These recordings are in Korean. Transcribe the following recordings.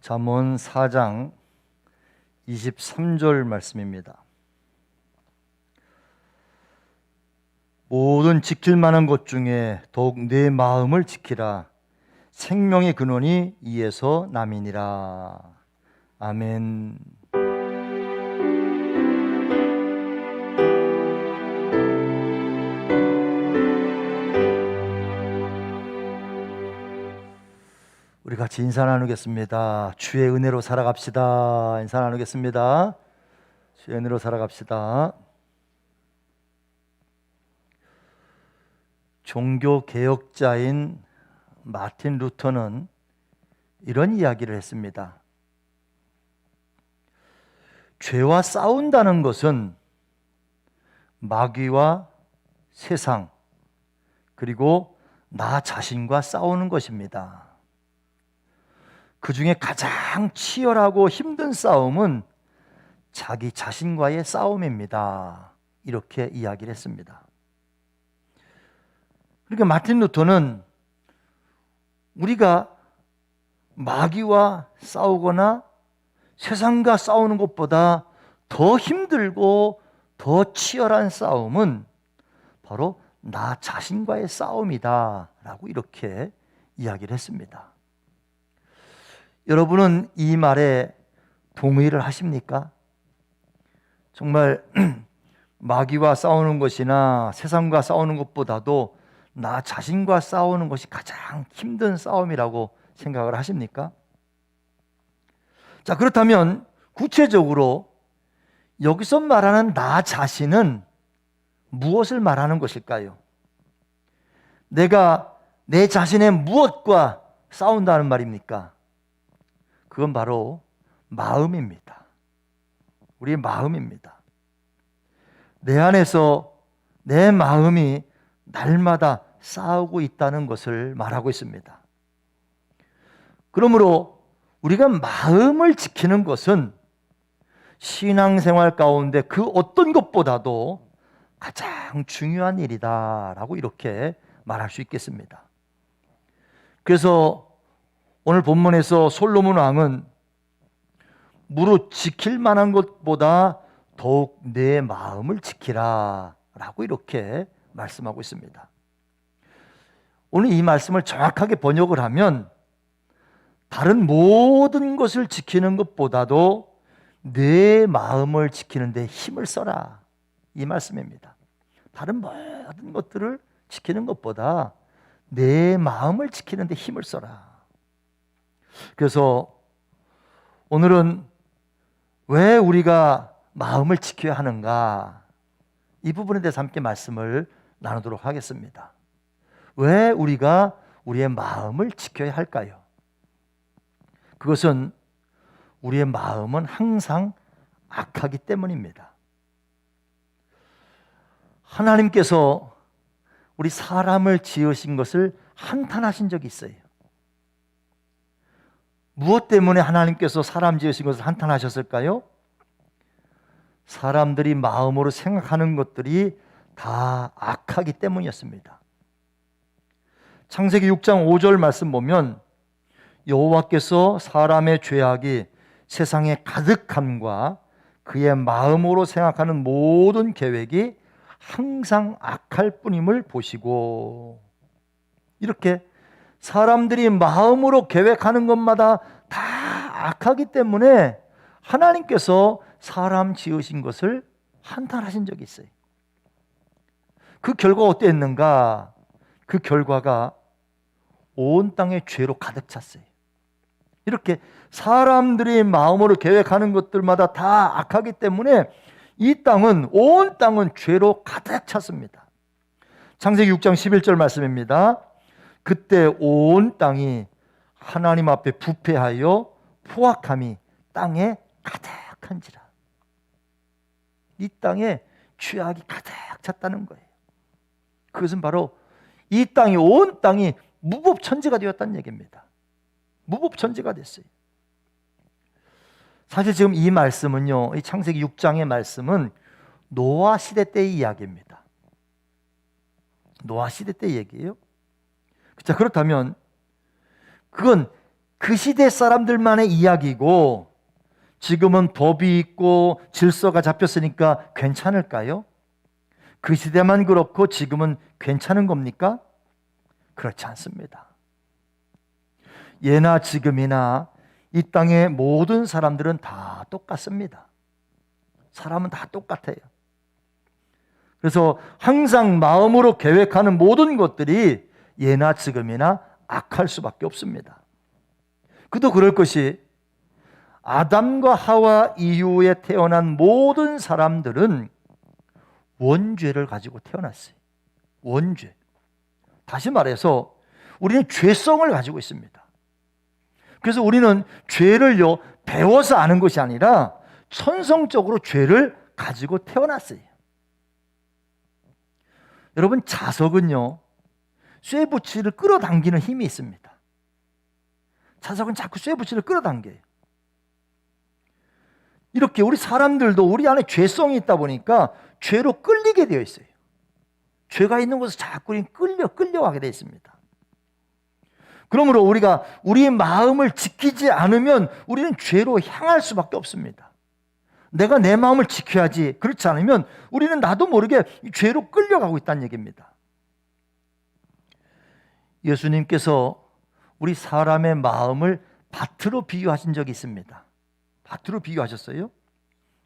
잠언 4장 23절 말씀입니다. 모든 지킬 만한 것 중에 더욱 내 마음을 지키라. 생명의 근원이 이에서 남이니라. 아멘. 우리 같이 인사 나누겠습니다. 주의 은혜로 살아갑시다. 인사 나누겠습니다. 주의 은혜로 살아갑시다. 종교 개혁자인 마틴 루터는 이런 이야기를 했습니다. 죄와 싸운다는 것은 마귀와 세상 그리고 나 자신과 싸우는 것입니다. 그 중에 가장 치열하고 힘든 싸움은 자기 자신과의 싸움입니다. 이렇게 이야기를 했습니다. 그러니까 마틴 루터는 우리가 마귀와 싸우거나 세상과 싸우는 것보다 더 힘들고 더 치열한 싸움은 바로 나 자신과의 싸움이다. 라고 이렇게 이야기를 했습니다. 여러분은 이 말에 동의를 하십니까? 정말 마귀와 싸우는 것이나 세상과 싸우는 것보다도 나 자신과 싸우는 것이 가장 힘든 싸움이라고 생각을 하십니까? 자, 그렇다면 구체적으로 여기서 말하는 나 자신은 무엇을 말하는 것일까요? 내가 내 자신의 무엇과 싸운다는 말입니까? 그건 바로 마음입니다. 우리의 마음입니다. 내 안에서 내 마음이 날마다 싸우고 있다는 것을 말하고 있습니다. 그러므로 우리가 마음을 지키는 것은 신앙생활 가운데 그 어떤 것보다도 가장 중요한 일이다라고 이렇게 말할 수 있겠습니다. 그래서 오늘 본문에서 솔로몬 왕은 무릇 지킬 만한 것보다 더욱 내 마음을 지키라 라고 이렇게 말씀하고 있습니다. 오늘 이 말씀을 정확하게 번역을 하면 다른 모든 것을 지키는 것보다도 내 마음을 지키는 데 힘을 써라. 이 말씀입니다. 다른 모든 것들을 지키는 것보다 내 마음을 지키는 데 힘을 써라. 그래서 오늘은 왜 우리가 마음을 지켜야 하는가? 이 부분에 대해서 함께 말씀을 나누도록 하겠습니다. 왜 우리가 우리의 마음을 지켜야 할까요? 그것은 우리의 마음은 항상 악하기 때문입니다. 하나님께서 우리 사람을 지으신 것을 한탄하신 적이 있어요. 무엇 때문에 하나님께서 사람 지으신 것을 한탄하셨을까요? 사람들이 마음으로 생각하는 것들이 다 악하기 때문이었습니다. 창세기 6장 5절 말씀 보면 여호와께서 사람의 죄악이 세상에 가득함과 그의 마음으로 생각하는 모든 계획이 항상 악할 뿐임을 보시고 이렇게 사람들이 마음으로 계획하는 것마다 다 악하기 때문에 하나님께서 사람 지으신 것을 한탄하신 적이 있어요. 그 결과가 어땠는가? 그 결과가 온 땅에 죄로 가득 찼어요. 이렇게 사람들이 마음으로 계획하는 것들마다 다 악하기 때문에 이 땅은 온 땅은 죄로 가득 찼습니다. 창세기 6장 11절 말씀입니다. 그때 온 땅이 하나님 앞에 부패하여 포악함이 땅에 가득한지라. 이 땅에 죄악이 가득 찼다는 거예요. 그것은 바로 이 땅이 온 땅이 무법천지가 되었다는 얘기입니다. 무법천지가 됐어요. 사실 지금 이 말씀은요, 이 창세기 6장의 말씀은 노아 시대 때의 이야기입니다. 노아 시대 때 얘기예요. 자, 그렇다면 그건 그 시대 사람들만의 이야기고 지금은 법이 있고 질서가 잡혔으니까 괜찮을까요? 그 시대만 그렇고 지금은 괜찮은 겁니까? 그렇지 않습니다. 예나 지금이나 이 땅의 모든 사람들은 다 똑같습니다. 사람은 다 똑같아요. 그래서 항상 마음으로 계획하는 모든 것들이 예나 지금이나 악할 수밖에 없습니다. 그도 그럴 것이 아담과 하와 이후에 태어난 모든 사람들은 원죄를 가지고 태어났어요. 원죄. 다시 말해서 우리는 죄성을 가지고 있습니다. 그래서 우리는 죄를요, 배워서 아는 것이 아니라 천성적으로 죄를 가지고 태어났어요. 여러분, 자석은요, 쇠붙이를 끌어당기는 힘이 있습니다. 자석은 자꾸 쇠붙이를 끌어당겨요. 이렇게 우리 사람들도 우리 안에 죄성이 있다 보니까 죄로 끌리게 되어 있어요. 죄가 있는 곳에 자꾸 끌려 끌려가게 되어 있습니다. 그러므로 우리가 우리의 마음을 지키지 않으면 우리는 죄로 향할 수밖에 없습니다. 내가 내 마음을 지켜야지. 그렇지 않으면 우리는 나도 모르게 죄로 끌려가고 있다는 얘기입니다. 예수님께서 우리 사람의 마음을 밭으로 비유하신 적이 있습니다. 밭으로 비유하셨어요?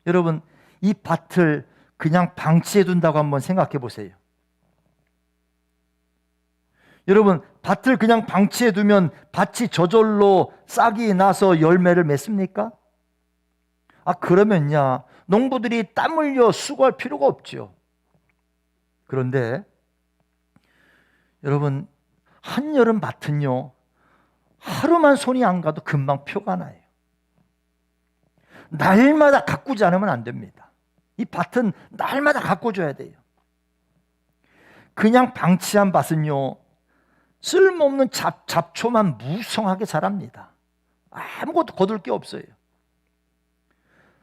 여러분, 이 밭을 그냥 방치해 둔다고 한번 생각해 보세요. 여러분, 밭을 그냥 방치해 두면 밭이 저절로 싹이 나서 열매를 맺습니까? 아, 그러면야 농부들이 땀 흘려 수고할 필요가 없죠. 그런데 여러분, 한여름 밭은요, 하루만 손이 안 가도 금방 표가 나요. 날마다 가꾸지 않으면 안 됩니다. 이 밭은 날마다 가꿔줘야 돼요. 그냥 방치한 밭은요, 쓸모없는 잡, 잡초만 무성하게 자랍니다. 아무것도 거둘 게 없어요.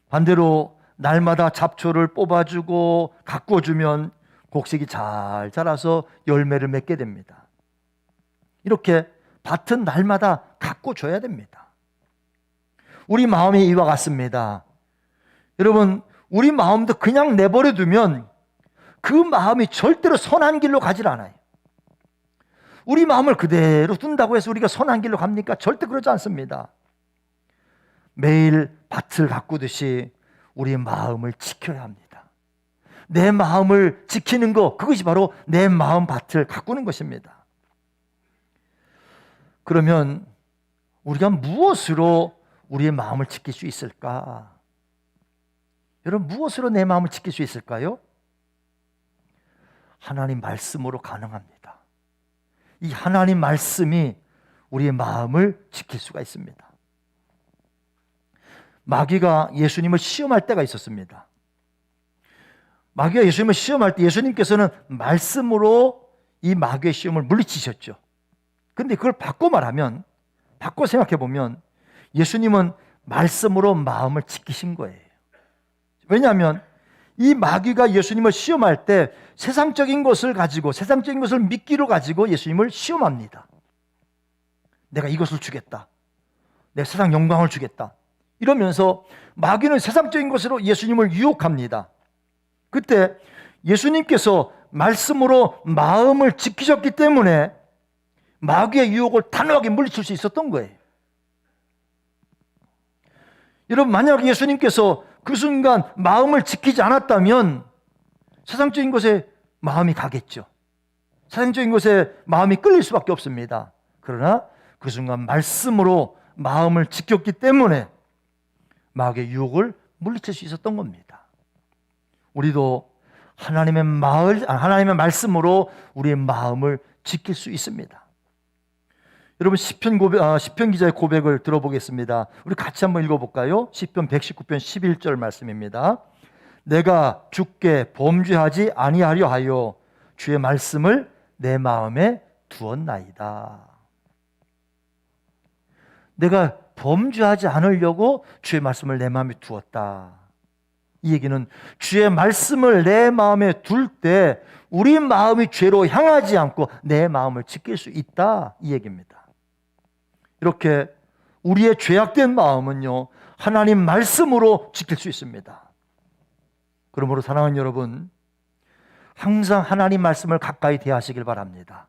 반대로 날마다 잡초를 뽑아주고 가꿔주면 곡식이 잘 자라서 열매를 맺게 됩니다. 이렇게 밭은 날마다 가꿔줘야 됩니다. 우리 마음이 이와 같습니다. 여러분, 우리 마음도 그냥 내버려 두면 그 마음이 절대로 선한 길로 가질 않아요. 우리 마음을 그대로 둔다고 해서 우리가 선한 길로 갑니까? 절대 그러지 않습니다. 매일 밭을 가꾸듯이 우리 마음을 지켜야 합니다. 내 마음을 지키는 것, 그것이 바로 내 마음 밭을 가꾸는 것입니다. 그러면 우리가 무엇으로 우리의 마음을 지킬 수 있을까? 여러분, 무엇으로 내 마음을 지킬 수 있을까요? 하나님 말씀으로 가능합니다. 이 하나님 말씀이 우리의 마음을 지킬 수가 있습니다. 마귀가 예수님을 시험할 때가 있었습니다. 마귀가 예수님을 시험할 때 예수님께서는 말씀으로 이 마귀의 시험을 물리치셨죠. 근데 그걸 바꿔 말하면, 바꿔 생각해 보면 예수님은 말씀으로 마음을 지키신 거예요. 왜냐하면 이 마귀가 예수님을 시험할 때 세상적인 것을 가지고 세상적인 것을 믿기로 가지고 예수님을 시험합니다. 내가 이것을 주겠다. 내 세상 영광을 주겠다. 이러면서 마귀는 세상적인 것으로 예수님을 유혹합니다. 그때 예수님께서 말씀으로 마음을 지키셨기 때문에 마귀의 유혹을 단호하게 물리칠 수 있었던 거예요. 여러분, 만약 예수님께서 그 순간 마음을 지키지 않았다면 세상적인 것에 마음이 가겠죠. 세상적인 것에 마음이 끌릴 수밖에 없습니다. 그러나 그 순간 말씀으로 마음을 지켰기 때문에 마귀의 유혹을 물리칠 수 있었던 겁니다. 우리도 하나님의 마을, 하나님의 말씀으로 우리의 마음을 지킬 수 있습니다. 여러분 시편 고백 아, 시편 기자의 고백을 들어보겠습니다. 우리 같이 한번 읽어 볼까요? 시편 119편 11절 말씀입니다. 내가 주께 범죄하지 아니하려 하여 주의 말씀을 내 마음에 두었나이다. 내가 범죄하지 않으려고 주의 말씀을 내 마음에 두었다. 이 얘기는 주의 말씀을 내 마음에 둘 때 우리 마음이 죄로 향하지 않고 내 마음을 지킬 수 있다. 이 얘기입니다. 이렇게 우리의 죄악된 마음은요, 하나님 말씀으로 지킬 수 있습니다. 그러므로 사랑하는 여러분, 항상 하나님 말씀을 가까이 대하시길 바랍니다.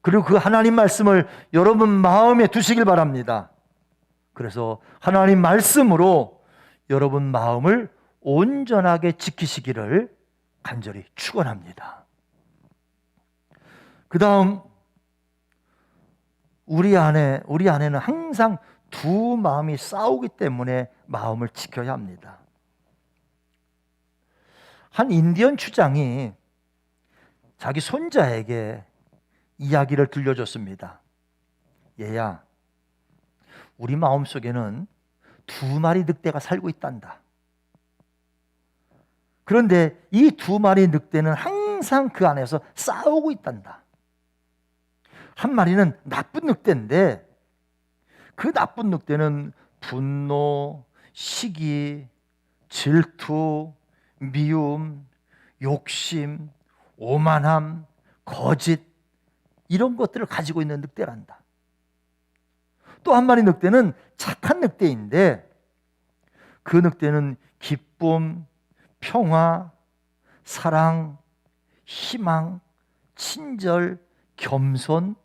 그리고 그 하나님 말씀을 여러분 마음에 두시길 바랍니다. 그래서 하나님 말씀으로 여러분 마음을 온전하게 지키시기를 간절히 축원합니다. 그 다음 우리 안에 우리 안에는 항상 두 마음이 싸우기 때문에 마음을 지켜야 합니다. 한 인디언 추장이 자기 손자에게 이야기를 들려줬습니다. 얘야, 우리 마음 속에는 두 마리 늑대가 살고 있단다. 그런데 이 두 마리 늑대는 항상 그 안에서 싸우고 있단다. 한 마리는 나쁜 늑대인데 그 나쁜 늑대는 분노, 시기, 질투, 미움, 욕심, 오만함, 거짓 이런 것들을 가지고 있는 늑대란다. 또 한 마리 늑대는 착한 늑대인데 그 늑대는 기쁨, 평화, 사랑, 희망, 친절, 겸손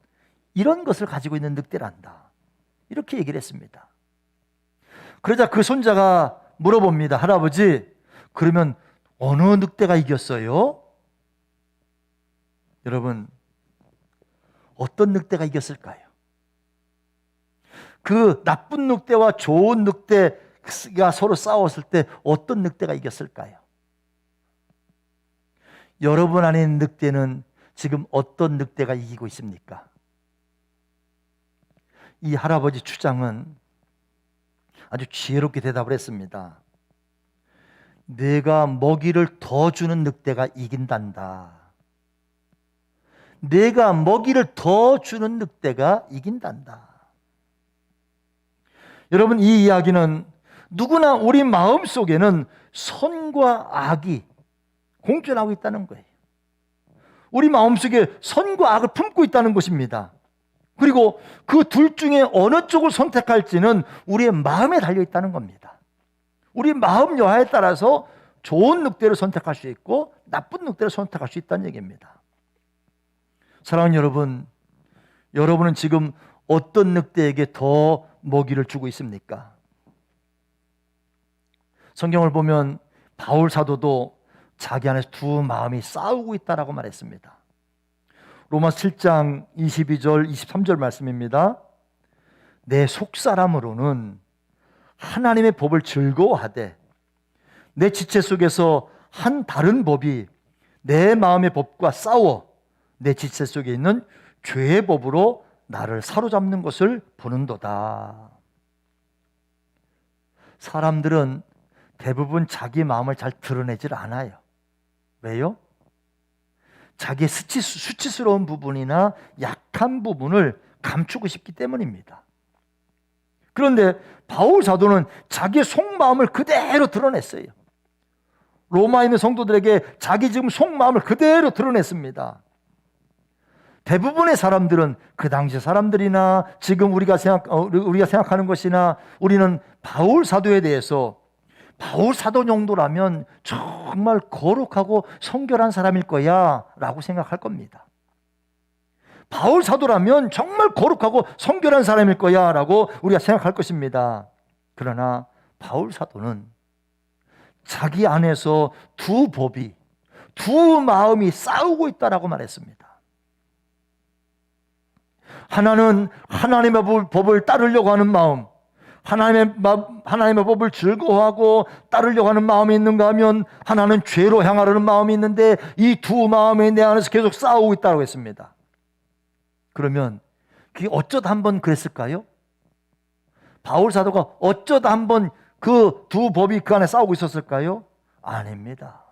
이런 것을 가지고 있는 늑대란다. 이렇게 얘기를 했습니다. 그러자 그 손자가 물어봅니다. 할아버지, 그러면 어느 늑대가 이겼어요? 여러분, 어떤 늑대가 이겼을까요? 그 나쁜 늑대와 좋은 늑대가 서로 싸웠을 때 어떤 늑대가 이겼을까요? 여러분 안에 늑대는 지금 어떤 늑대가 이기고 있습니까? 이 할아버지 추장은 아주 지혜롭게 대답을 했습니다. 내가 먹이를 더 주는 늑대가 이긴단다. 내가 먹이를 더 주는 늑대가 이긴단다. 여러분, 이 이야기는 누구나 우리 마음 속에는 선과 악이 공존하고 있다는 거예요. 우리 마음 속에 선과 악을 품고 있다는 것입니다. 그리고 그 둘 중에 어느 쪽을 선택할지는 우리의 마음에 달려 있다는 겁니다. 우리 마음 여하에 따라서 좋은 늑대를 선택할 수 있고 나쁜 늑대를 선택할 수 있다는 얘기입니다. 사랑하는 여러분, 여러분은 지금 어떤 늑대에게 더 먹이를 주고 있습니까? 성경을 보면 바울 사도도 자기 안에서 두 마음이 싸우고 있다라고 말했습니다. 로마 7장 22절 23절 말씀입니다. 내 속사람으로는 하나님의 법을 즐거워하되 내 지체 속에서 한 다른 법이 내 마음의 법과 싸워 내 지체 속에 있는 죄의 법으로 나를 사로잡는 것을 보는도다. 사람들은 대부분 자기 마음을 잘 드러내질 않아요. 왜요? 자기의 수치, 수치스러운 부분이나 약한 부분을 감추고 싶기 때문입니다. 그런데 바울 사도는 자기의 속마음을 그대로 드러냈어요. 로마에 있는 성도들에게 자기 지금 속마음을 그대로 드러냈습니다. 대부분의 사람들은 그 당시 사람들이나 지금 우리가 생각 어, 우리가 생각하는 것이나 우리는 바울 사도에 대해서 바울 사도 정도라면 정말 거룩하고 성결한 사람일 거야 라고 생각할 겁니다. 바울 사도라면 정말 거룩하고 성결한 사람일 거야 라고 우리가 생각할 것입니다. 그러나 바울 사도는 자기 안에서 두 법이 두 마음이 싸우고 있다라고 말했습니다. 하나는 하나님의 법을 따르려고 하는 마음, 하나님의, 하나님의 법을 즐거워하고 따르려고 하는 마음이 있는가 하면 하나는 죄로 향하려는 마음이 있는데 이 두 마음이 내 안에서 계속 싸우고 있다고 했습니다. 그러면 그게 어쩌다 한 번 그랬을까요? 바울 사도가 어쩌다 한 번 그 두 법이 그 안에 싸우고 있었을까요? 아닙니다.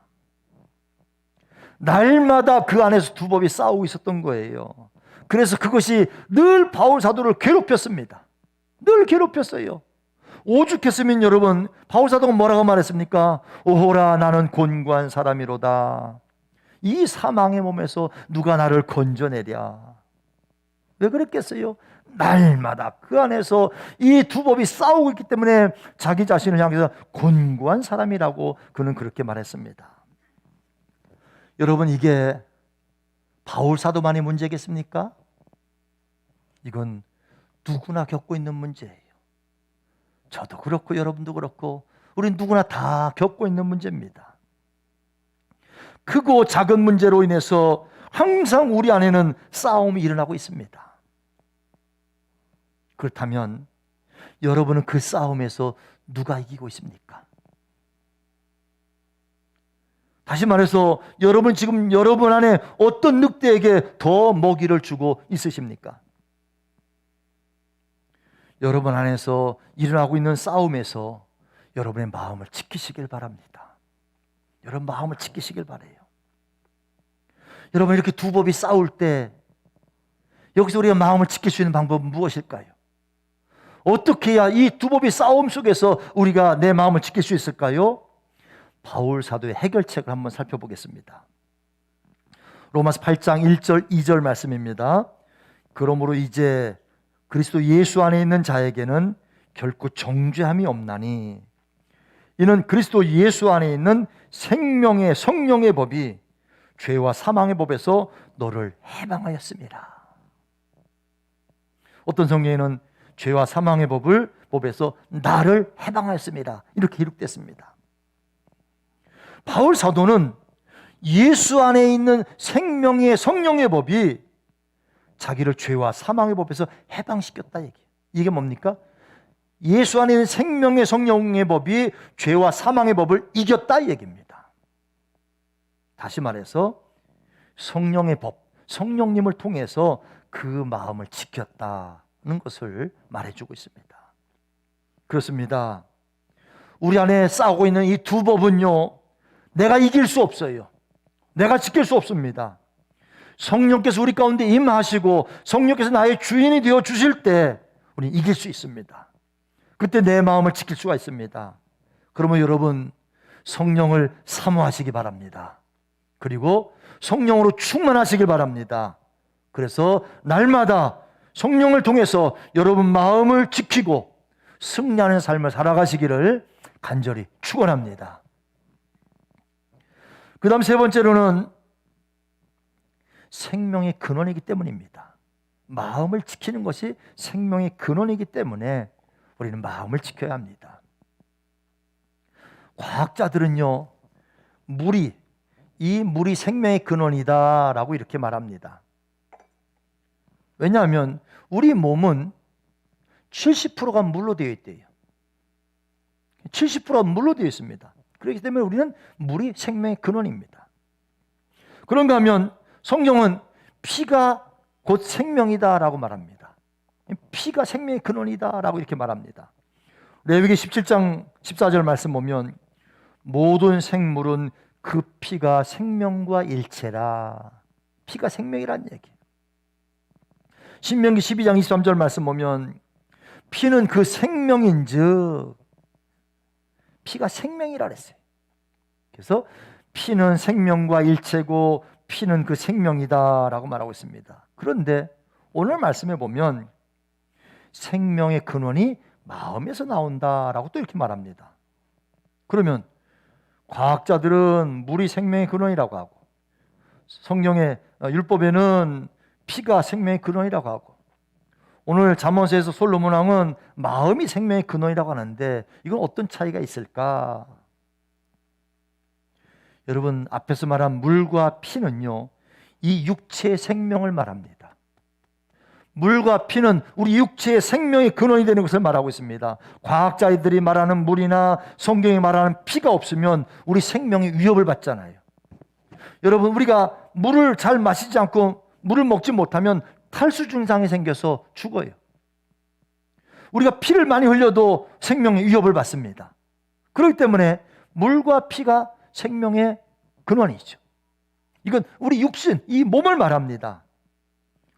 날마다 그 안에서 두 법이 싸우고 있었던 거예요. 그래서 그것이 늘 바울 사도를 괴롭혔습니다. 늘 괴롭혔어요. 오죽했으면 여러분 바울 사도가 뭐라고 말했습니까? 오호라 나는 곤고한 사람이로다. 이 사망의 몸에서 누가 나를 건져내랴. 왜 그랬겠어요? 날마다 그 안에서 이 두 법이 싸우고 있기 때문에 자기 자신을 향해서 곤고한 사람이라고 그는 그렇게 말했습니다. 여러분 이게 바울 사도만의 문제겠습니까? 이건 누구나 겪고 있는 문제예요. 저도 그렇고 여러분도 그렇고 우리 누구나 다 겪고 있는 문제입니다. 크고 작은 문제로 인해서 항상 우리 안에는 싸움이 일어나고 있습니다. 그렇다면 여러분은 그 싸움에서 누가 이기고 있습니까? 다시 말해서 여러분 지금 여러분 안에 어떤 늑대에게 더 먹이를 주고 있으십니까? 여러분 안에서 일어나고 있는 싸움에서 여러분의 마음을 지키시길 바랍니다. 여러분 마음을 지키시길 바래요. 여러분 이렇게 두 법이 싸울 때 여기서 우리가 마음을 지킬 수 있는 방법은 무엇일까요? 어떻게 해야 이 두 법의 싸움 속에서 우리가 내 마음을 지킬 수 있을까요? 바울 사도의 해결책을 한번 살펴보겠습니다. 로마서 8장 1절 2절 말씀입니다. 그러므로 이제 그리스도 예수 안에 있는 자에게는 결코 정죄함이 없나니 이는 그리스도 예수 안에 있는 생명의 성령의 법이 죄와 사망의 법에서 너를 해방하였습니다. 어떤 성경에는 죄와 사망의 법을 법에서 나를 해방하였습니다. 이렇게 기록됐습니다. 바울 사도는 예수 안에 있는 생명의 성령의 법이 자기를 죄와 사망의 법에서 해방시켰다 얘기. 이게 뭡니까? 예수 안에 있는 생명의 성령의 법이 죄와 사망의 법을 이겼다 얘기입니다. 다시 말해서 성령의 법, 성령님을 통해서 그 마음을 지켰다는 것을 말해주고 있습니다. 그렇습니다. 우리 안에 싸우고 있는 이 두 법은요, 내가 이길 수 없어요. 내가 지킬 수 없습니다. 성령께서 우리 가운데 임하시고 성령께서 나의 주인이 되어 주실 때 우리 이길 수 있습니다. 그때 내 마음을 지킬 수가 있습니다. 그러면 여러분 성령을 사모하시기 바랍니다. 그리고 성령으로 충만하시길 바랍니다. 그래서 날마다 성령을 통해서 여러분 마음을 지키고 승리하는 삶을 살아가시기를 간절히 축원합니다. 그다음 세 번째로는 생명의 근원이기 때문입니다. 마음을 지키는 것이 생명의 근원이기 때문에 우리는 마음을 지켜야 합니다. 과학자들은요, 물이, 이 물이 생명의 근원이다라고 이렇게 말합니다. 왜냐하면 우리 몸은 70%가 물로 되어 있대요. 70%가 물로 되어 있습니다. 그렇기 때문에 우리는 물이 생명의 근원입니다. 그런가 하면 성경은 피가 곧 생명이다라고 말합니다. 피가 생명의 근원이다라고 이렇게 말합니다. 레위기 17장 14절 말씀 보면 모든 생물은 그 피가 생명과 일체라. 피가 생명이란 얘기. 신명기 12장 23절 말씀 보면 피는 그 생명인즉 피가 생명이라 그랬어요. 그래서 피는 생명과 일체고 피는 그 생명이다라고 말하고 있습니다. 그런데 오늘 말씀에 보면 생명의 근원이 마음에서 나온다라고 또 이렇게 말합니다. 그러면 과학자들은 물이 생명의 근원이라고 하고 성경의 어, 율법에는 피가 생명의 근원이라고 하고 오늘 잠언서에서 솔로몬 왕은 마음이 생명의 근원이라고 하는데 이건 어떤 차이가 있을까? 여러분 앞에서 말한 물과 피는요 이 육체의 생명을 말합니다. 물과 피는 우리 육체의 생명의 근원이 되는 것을 말하고 있습니다. 과학자들이 말하는 물이나 성경이 말하는 피가 없으면 우리 생명이 위협을 받잖아요. 여러분 우리가 물을 잘 마시지 않고 물을 먹지 못하면 탈수 증상이 생겨서 죽어요. 우리가 피를 많이 흘려도 생명의 위협을 받습니다. 그렇기 때문에 물과 피가 생명의 근원이죠. 이건 우리 육신, 이 몸을 말합니다.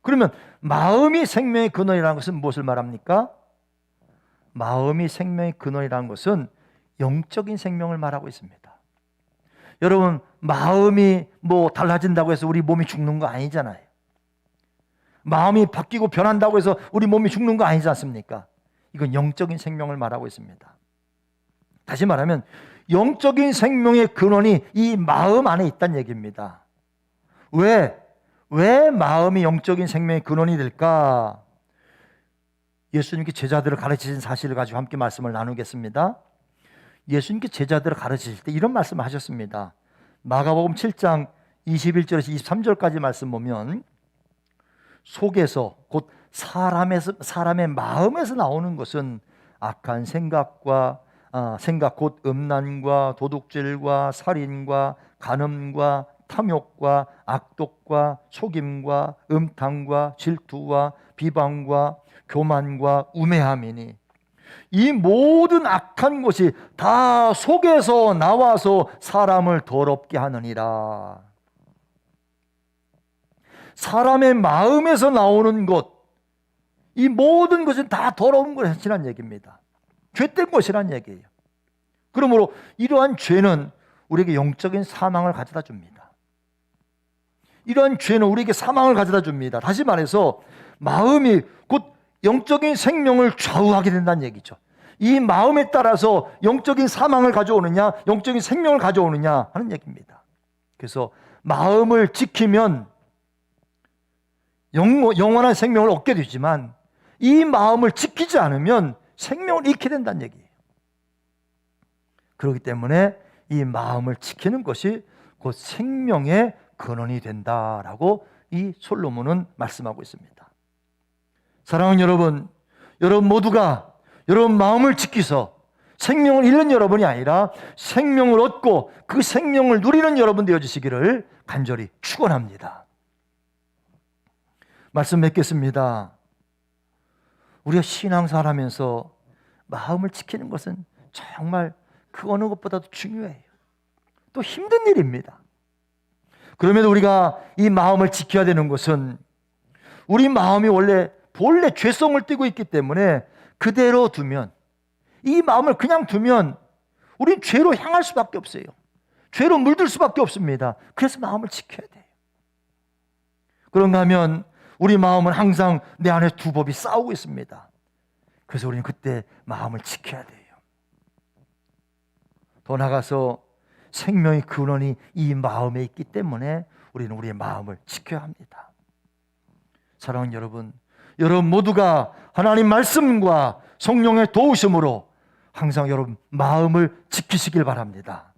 그러면 마음이 생명의 근원이라는 것은 무엇을 말합니까? 마음이 생명의 근원이라는 것은 영적인 생명을 말하고 있습니다. 여러분, 마음이 뭐 달라진다고 해서 우리 몸이 죽는 거 아니잖아요. 마음이 바뀌고 변한다고 해서 우리 몸이 죽는 거 아니지 않습니까? 이건 영적인 생명을 말하고 있습니다. 다시 말하면 영적인 생명의 근원이 이 마음 안에 있다는 얘기입니다. 왜? 왜 마음이 영적인 생명의 근원이 될까? 예수님께 제자들을 가르치신 사실을 가지고 함께 말씀을 나누겠습니다. 예수님께 제자들을 가르치실 때 이런 말씀을 하셨습니다. 마가복음 7장 21절에서 23절까지 말씀 보면 속에서 곧 사람에서 사람의 마음에서 나오는 것은 악한 생각과 아, 생각 곧 음란과 도둑질과 살인과 간음과 탐욕과 악독과 속임과 음탕과 질투와 비방과 교만과 우매함이니 이 모든 악한 것이 다 속에서 나와서 사람을 더럽게 하느니라. 사람의 마음에서 나오는 것, 이 모든 것은 다 더러운 것이란 얘기입니다. 죄된 것이란 얘기예요. 그러므로 이러한 죄는 우리에게 영적인 사망을 가져다 줍니다. 이러한 죄는 우리에게 사망을 가져다 줍니다. 다시 말해서 마음이 곧 영적인 생명을 좌우하게 된다는 얘기죠. 이 마음에 따라서 영적인 사망을 가져오느냐, 영적인 생명을 가져오느냐 하는 얘기입니다. 그래서 마음을 지키면 영, 영원한 생명을 얻게 되지만 이 마음을 지키지 않으면 생명을 잃게 된다는 얘기예요. 그렇기 때문에 이 마음을 지키는 것이 곧 생명의 근원이 된다라고 이 솔로몬은 말씀하고 있습니다. 사랑하는 여러분, 여러분 모두가 여러분 마음을 지키서 생명을 잃는 여러분이 아니라 생명을 얻고 그 생명을 누리는 여러분 되어 주시기를 간절히 축원합니다. 말씀 맺겠습니다. 우리가 신앙생활 하면서 마음을 지키는 것은 정말 그 어느 것보다도 중요해요. 또 힘든 일입니다. 그럼에도 우리가 이 마음을 지켜야 되는 것은 우리 마음이 원래 본래 죄성을 띠고 있기 때문에 그대로 두면 이 마음을 그냥 두면 우린 죄로 향할 수밖에 없어요. 죄로 물들 수밖에 없습니다. 그래서 마음을 지켜야 돼요. 그런가 하면 우리 마음은 항상 내 안에 두 법이 싸우고 있습니다. 그래서 우리는 그때 마음을 지켜야 돼요. 더 나가서 생명의 근원이 이 마음에 있기 때문에 우리는 우리의 마음을 지켜야 합니다. 사랑하는 여러분, 여러분 모두가 하나님 말씀과 성령의 도우심으로 항상 여러분 마음을 지키시길 바랍니다.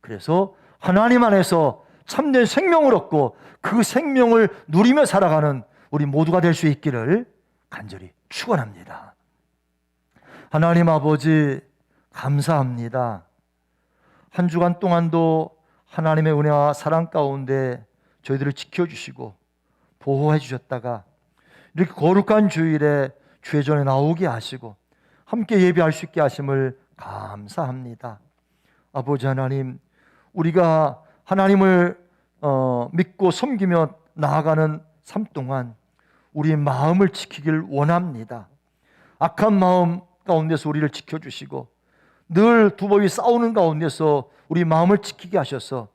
그래서 하나님 안에서 참된 생명을 얻고 그 생명을 누리며 살아가는 우리 모두가 될 수 있기를 간절히 축원합니다. 하나님 아버지 감사합니다. 한 주간 동안도 하나님의 은혜와 사랑 가운데 저희들을 지켜주시고 보호해 주셨다가 이렇게 거룩한 주일에 주의 전에 나오게 하시고 함께 예배할 수 있게 하심을 감사합니다. 아버지 하나님, 우리가 하나님을 어, 믿고 섬기며 나아가는 삶 동안 우리의 마음을 지키길 원합니다. 악한 마음 가운데서 우리를 지켜주시고 늘 두법이 싸우는 가운데서 우리 마음을 지키게 하셔서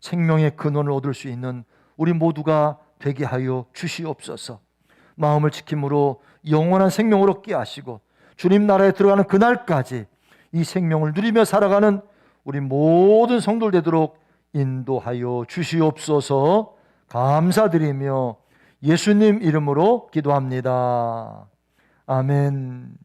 생명의 근원을 얻을 수 있는 우리 모두가 되게 하여 주시옵소서. 마음을 지킴으로 영원한 생명을 얻게 하시고 주님 나라에 들어가는 그날까지 이 생명을 누리며 살아가는 우리 모든 성도들 되도록 인도하여 주시옵소서 감사드리며 예수님 이름으로 기도합니다. 아멘.